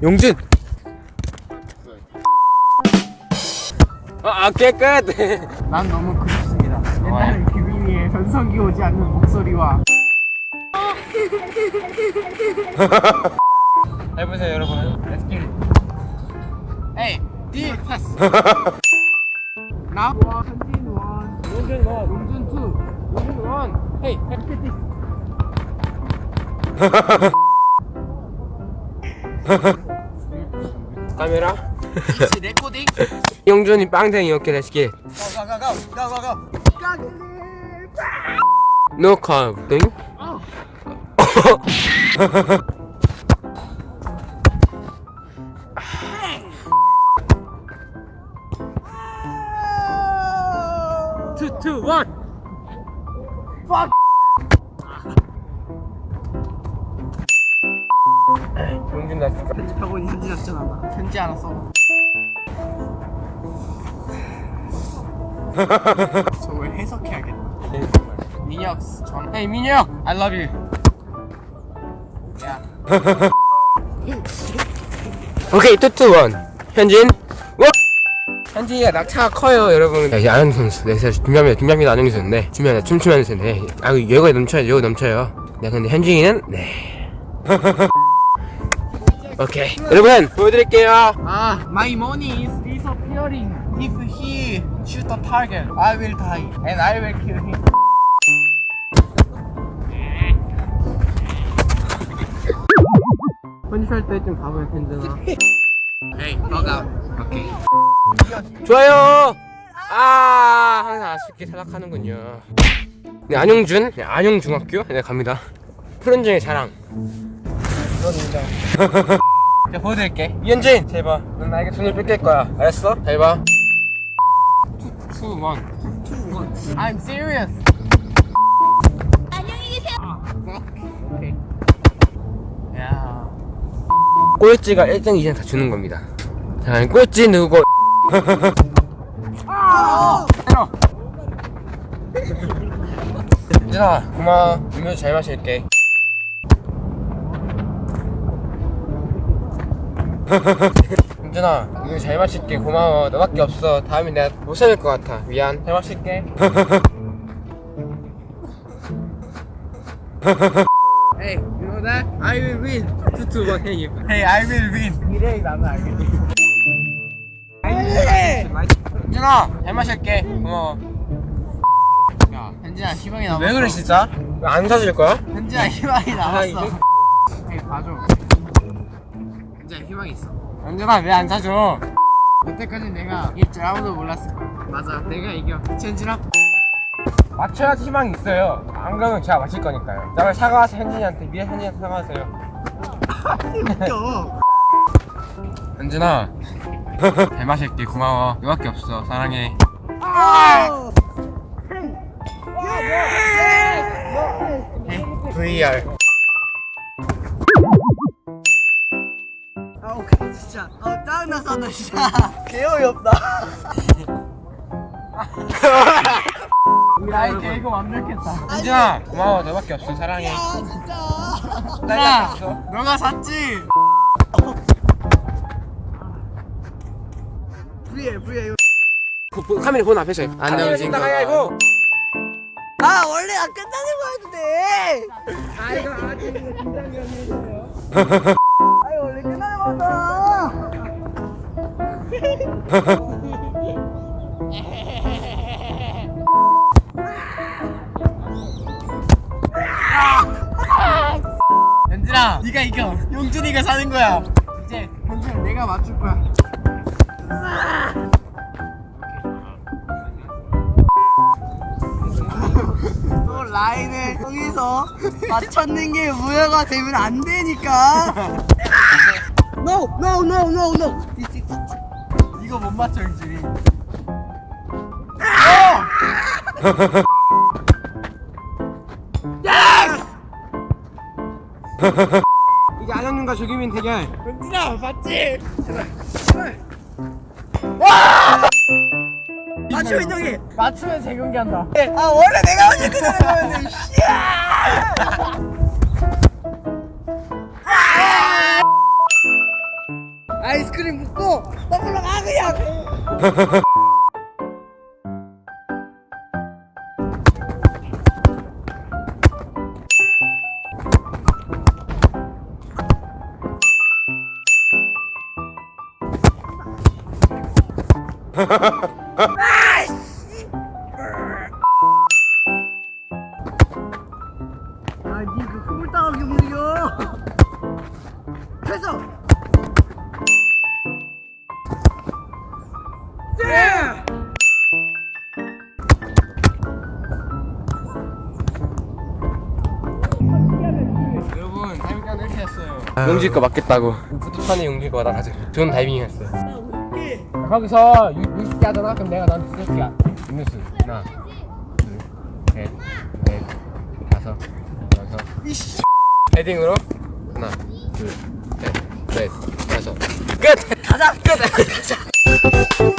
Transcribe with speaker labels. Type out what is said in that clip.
Speaker 1: 용준. 아, 아 깨끗.
Speaker 2: 난 너무 그립습니다. 옛날 규빈이의 전성기 오지 않는 목소리와
Speaker 1: 해보세요, 여러분.
Speaker 2: Let's get it. Hey, D one, 현진 one,
Speaker 1: 용준 원.
Speaker 2: 용준 two, 용준 look at this.
Speaker 1: 카메라.
Speaker 2: It's recording.
Speaker 1: 용준이 빵댕이
Speaker 2: go go go.
Speaker 1: 노 컵. 땡. 투, 투, 원.
Speaker 2: Fuck.
Speaker 1: 용준 나 진짜.
Speaker 2: 편집하고 있는 현진 왔잖아. 나. 편지 하나 써. 저걸 해석해야겠다. 민혁 전. Hey 민혁, I love you. 야.
Speaker 1: 오케이 투투 원 현진 원 현진이가 낙차가 커요 여러분 야, 안영 선수 네 사실 김남일 김남일 안영 선수인데 주면 춤추면서 네 아, 여기 넘쳐요 여기 넘쳐요 네 근데 현진이는 네 오케이 여러분 보여드릴게요
Speaker 2: 아, my money is disappearing. If he shoot the target, I will die and I will kill him.
Speaker 1: 편집할 때좀 봐봐요
Speaker 2: Hey, log out.
Speaker 1: 오케이 좋아요 아 항상 아쉽게 탈락하는군요 네 안영준 네, 안영중학교 네 갑니다 푸른 중의 자랑
Speaker 2: 자, 보여드릴게.
Speaker 1: 이현진 제발 넌 나에게 손을 뺏길 거야 알았어? 잘 봐 투, 원
Speaker 2: I'm serious.
Speaker 3: 안녕히 계세요.
Speaker 2: Okay. 야.
Speaker 1: 꼴찌가 1등 2등 다 주는 겁니다 자 꼴찌 누구
Speaker 2: 때려.
Speaker 1: 현진아 고마워 음료수 잘 마실게 현진아 음료수 잘 마실게 고마워 너밖에 없어 다음에 내가 못 살릴 것 같아 미안 잘 마실게
Speaker 2: Hey, you know that? I will win.
Speaker 1: 투투 원 헤이
Speaker 2: Hey, I will win. 이래 나는 알겠지.
Speaker 1: 현진아 잘 마실게 고마워
Speaker 2: 야, 현진아 희망이 남았어.
Speaker 1: 왜 그래 진짜? 왜안 사줄 거야?
Speaker 2: 현진아 희망이 남았어.
Speaker 1: 이게-
Speaker 2: hey, 봐줘. 현진아 희망이 있어.
Speaker 1: 현진아 왜 안 사줘?
Speaker 2: 여태까지 내가 이길 줄 아무도 몰랐을 거야. 맞아, 내가 이겨. 현진아.
Speaker 1: 맞춰야지 희망이 있어요 안 그러면 제가 맞힐 거니까요 나 사과하세요 현진이한테 미래 현진이한테 사과하세요
Speaker 2: 웃겨.
Speaker 1: 현진아 잘 마실게 고마워 너밖에 없어 사랑해 VR
Speaker 2: 나 진짜. 개어이 없다. 야, 이제 이거 완벽했다.
Speaker 1: 현진아 고마워 너밖에 없어 사랑해 나
Speaker 2: 야,
Speaker 1: 없어
Speaker 2: 너가 샀지?
Speaker 1: 그, 그, 카메라 본 앞에서 해. 안 나오진 거 가위바위보
Speaker 2: 아, 원래 안 끝나는 거였는데. 아, 이거 아직 이거 긴장감이에요. 아, 원래 끝나는 거다. 현진아, 네가 이겨. 용준이가 사는 거야. 이제 현준 내가 맞출 거야. 또 라인을 통해서 맞췄는 게 무효가 되면 안 되니까. No, no, no, no, no. Is- 이거 못 맞춰 용준이.
Speaker 1: 이제 안영윤과 조규민 대결
Speaker 2: 용준아, 맞지? 맞추면 인정해. 맞추면 재경기 한다. 아 원래 내가 먼저 끝나는 거였는데. 씨야. 햄스트링 묶고 더블로 가 그냥. 아, 네.
Speaker 1: 여러분 다이빙 이렇게 했어요 용지 거 맞겠다고 푸드판에 용지 거 받아가지고 좋은 다이빙 했어요 거기서 60개 하잖아? 그럼 내가 너한테 6개 음료수 하나 둘 셋 넷 다섯 여섯
Speaker 2: 이씨.
Speaker 1: 헤딩으로 하나 둘 셋 넷 다섯 끝!
Speaker 2: 가자.
Speaker 1: 끝! 가자